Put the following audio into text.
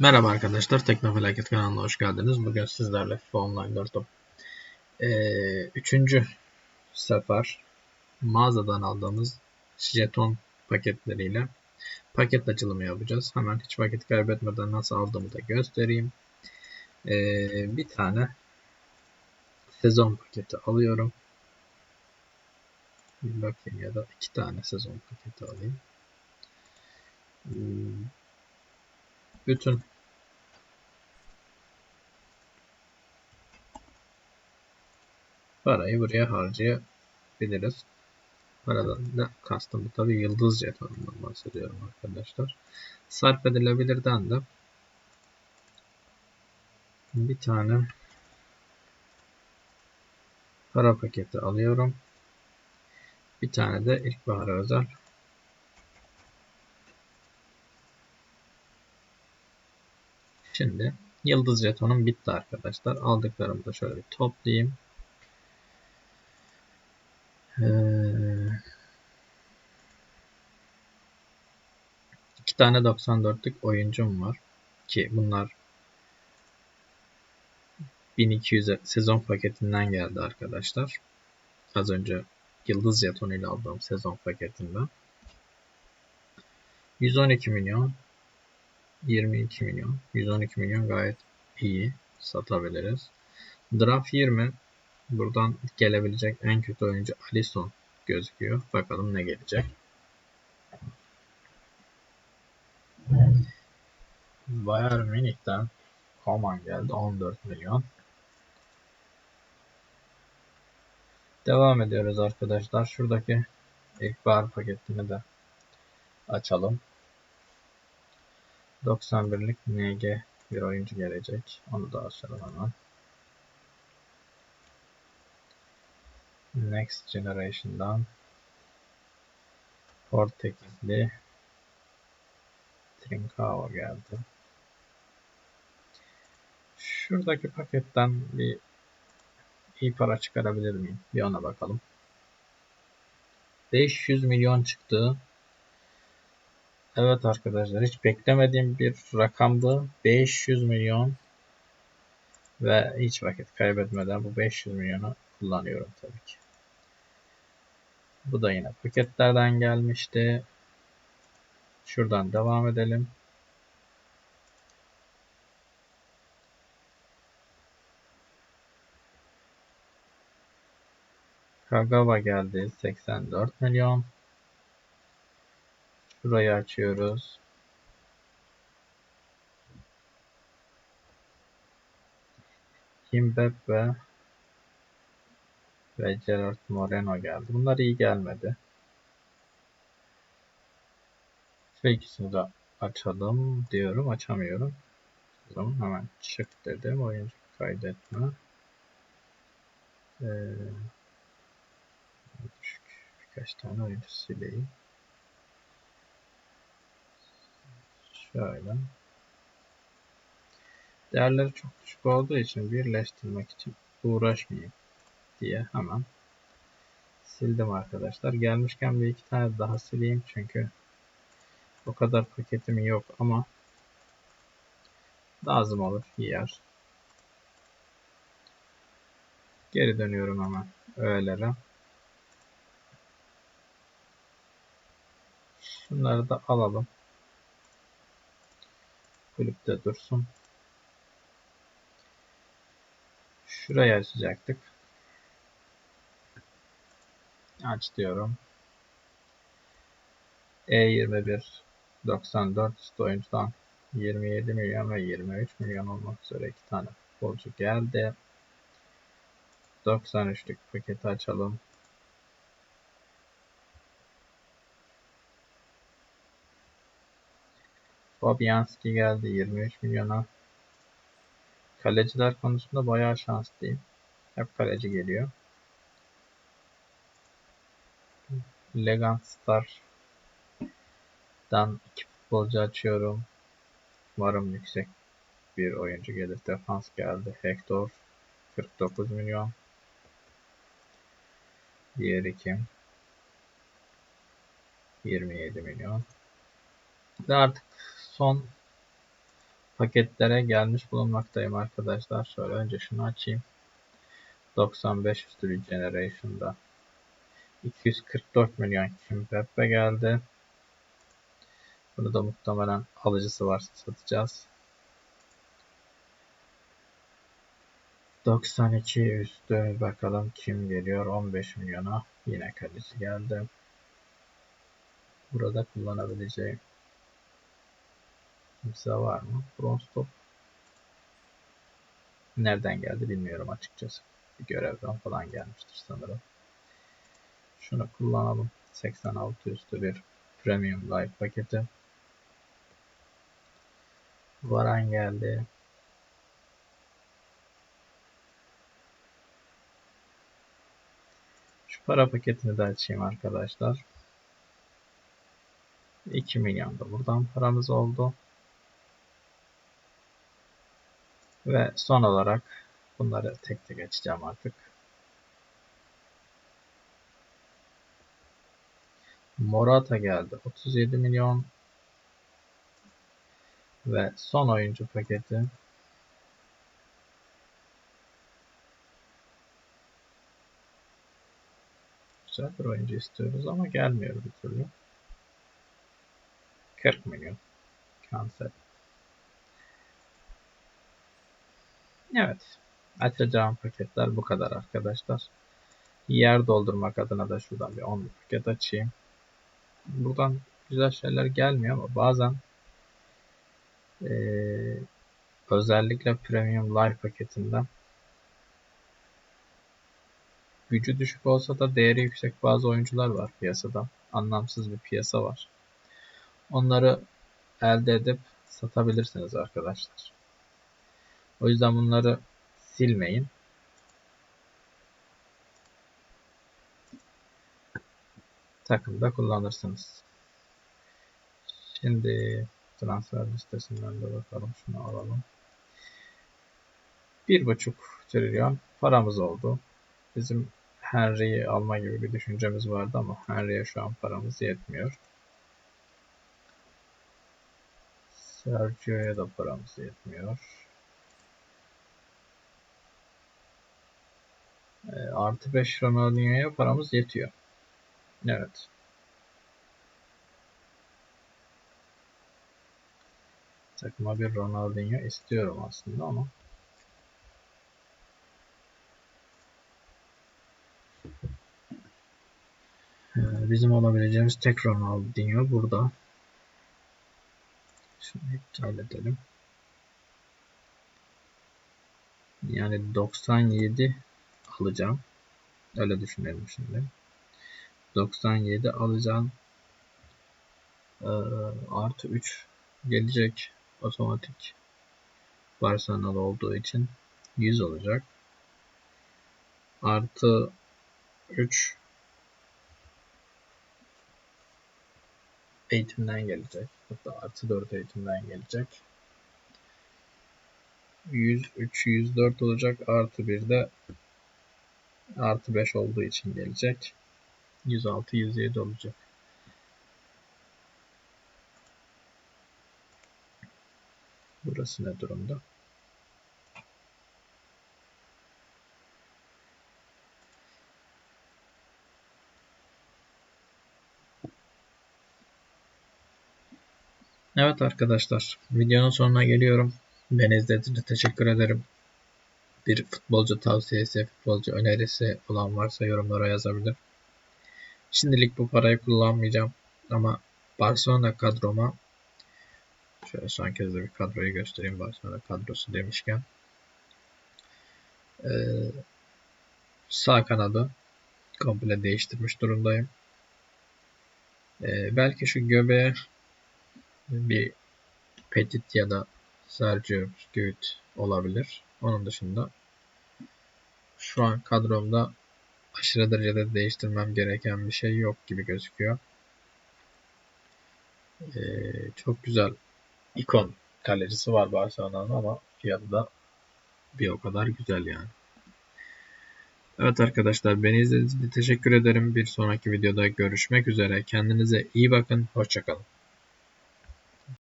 Merhaba arkadaşlar, Teknofelaket kanalına hoş geldiniz. Bugün sizlerle FIFA Online 4 ee, üçüncü sefer mağazadan aldığımız jeton paketleriyle paket açılımı yapacağız. Hemen hiç vakit kaybetmeden nasıl aldığımı da göstereyim. Ee, bir tane sezon paketi alıyorum. Bir bakayım ya da iki tane sezon paketi alayım. Hmm, bütün parayı buraya harcayabiliriz. Paradan da kastım tabi yıldız jetonundan bahsediyorum arkadaşlar. Sarf edilebilirden de bir tane para paketi alıyorum. Bir tane de ilkbahara özel Şimdi yıldız jetonum bitti arkadaşlar. Aldıklarımı da şöyle bir toplayayım. Ee, iki tane 94'lük oyuncum var. Ki bunlar 1200 sezon paketinden geldi arkadaşlar. Az önce Yıldız Jeton ile aldığım sezon paketinden. 112 milyon 22 milyon 112 milyon gayet iyi satabiliriz. Draft 20 buradan gelebilecek en kötü oyuncu Alisson gözüküyor. Bakalım ne gelecek. Bayern Münih'ten Koman geldi 14 milyon. Devam ediyoruz arkadaşlar. Şuradaki ilkbahar paketini de açalım. 91'lik NG bir oyuncu gelecek. Onu da açalım hemen. Next Generation'dan Portekizli Trincao geldi. Şuradaki paketten bir iyi para çıkarabilir miyim? Bir ona bakalım. 500 milyon çıktı. Evet arkadaşlar hiç beklemediğim bir rakamdı. 500 milyon ve hiç vakit kaybetmeden bu 500 milyonu kullanıyorum tabii ki. Bu da yine paketlerden gelmişti. Şuradan devam edelim. Kagawa geldi 84 milyon. Şurayı açıyoruz. Kimbebe ve Gerard Moreno geldi. Bunlar iyi gelmedi. Şu ikisini de açalım diyorum. Açamıyorum. O zaman hemen çık dedim. Oyuncu kaydetme. Ee, birkaç tane oyuncu sileyim. Şöyle. Değerleri çok düşük olduğu için birleştirmek için uğraşmayayım diye hemen sildim arkadaşlar. Gelmişken bir iki tane daha sileyim çünkü o kadar paketim yok ama lazım olur yer. Geri dönüyorum hemen öğelere. Şunları da alalım kulüpte dursun. Şurayı açacaktık. Aç diyorum. E21 94 oyuncudan 27 milyon ve 23 milyon olmak üzere iki tane futbolcu geldi. 93'lük paketi açalım. Fabianski geldi 23 milyona. Kaleciler konusunda bayağı şanslıyım. Hep kaleci geliyor. Legant Star'dan iki futbolcu açıyorum. Umarım yüksek bir oyuncu gelir. Defans geldi. Hector 49 milyon. Diğeri kim? 27 milyon. Ve artık son paketlere gelmiş bulunmaktayım arkadaşlar. Şöyle önce şunu açayım. 95 üstü bir generation'da 244 milyon Kimpembe geldi. Bunu da muhtemelen alıcısı varsa satacağız. 92 üstü bakalım kim geliyor 15 milyona yine kaleci geldi. Burada kullanabileceğim kimse var mı? Bronze top nereden geldi bilmiyorum açıkçası. Bir görevden falan gelmiştir sanırım. Şunu kullanalım. 86 üstü bir Premium Live paketi. Varan geldi. Şu para paketini de açayım arkadaşlar. 2 milyon da buradan paramız oldu. Ve son olarak bunları tek tek açacağım artık. Morata geldi. 37 milyon. Ve son oyuncu paketi. Güzel bir oyuncu istiyoruz ama gelmiyor bir türlü. 40 milyon. Cancel. Evet. Açacağım paketler bu kadar arkadaşlar. Yer doldurmak adına da şuradan bir 10 paket açayım. Buradan güzel şeyler gelmiyor ama bazen ee, özellikle Premium Live paketinden gücü düşük olsa da değeri yüksek bazı oyuncular var piyasada. Anlamsız bir piyasa var. Onları elde edip satabilirsiniz arkadaşlar. O yüzden bunları silmeyin. Takımda kullanırsınız. Şimdi transfer listesinden de bakalım. Şunu alalım. Bir buçuk trilyon paramız oldu. Bizim Henry'yi alma gibi bir düşüncemiz vardı ama Henry'e şu an paramız yetmiyor. Sergio'ya da paramız yetmiyor. Artı 5 Ronaldinho'ya paramız yetiyor. Evet. Takıma bir Ronaldinho istiyorum aslında ama ee, bizim alabileceğimiz tek Ronaldinho burada. Şunu iptal edelim. Yani 97 alacağım. Öyle düşünelim şimdi. 97 alacağım. Ee, artı 3 gelecek otomatik Barcelona'da olduğu için 100 olacak. Artı 3 eğitimden gelecek. Hatta artı 4 eğitimden gelecek. 103, 104 olacak. Artı 1 de artı 5 olduğu için gelecek. 106, 107 olacak. Burası ne durumda? Evet arkadaşlar, videonun sonuna geliyorum. Beni izlediğiniz için teşekkür ederim. Bir futbolcu tavsiyesi, futbolcu önerisi olan varsa yorumlara yazabilir. Şimdilik bu parayı kullanmayacağım ama Barcelona kadroma şöyle son kez de bir kadroyu göstereyim Barcelona kadrosu demişken ee, sağ kanadı komple değiştirmiş durumdayım. Ee, belki şu göbeğe bir Petit ya da Sergio Güt olabilir. Onun dışında şu an kadromda aşırı derecede değiştirmem gereken bir şey yok gibi gözüküyor. Ee, çok güzel ikon kalecisi var Barcelona'nın ama fiyatı da bir o kadar güzel yani. Evet arkadaşlar beni izlediğiniz için teşekkür ederim. Bir sonraki videoda görüşmek üzere. Kendinize iyi bakın. Hoşçakalın.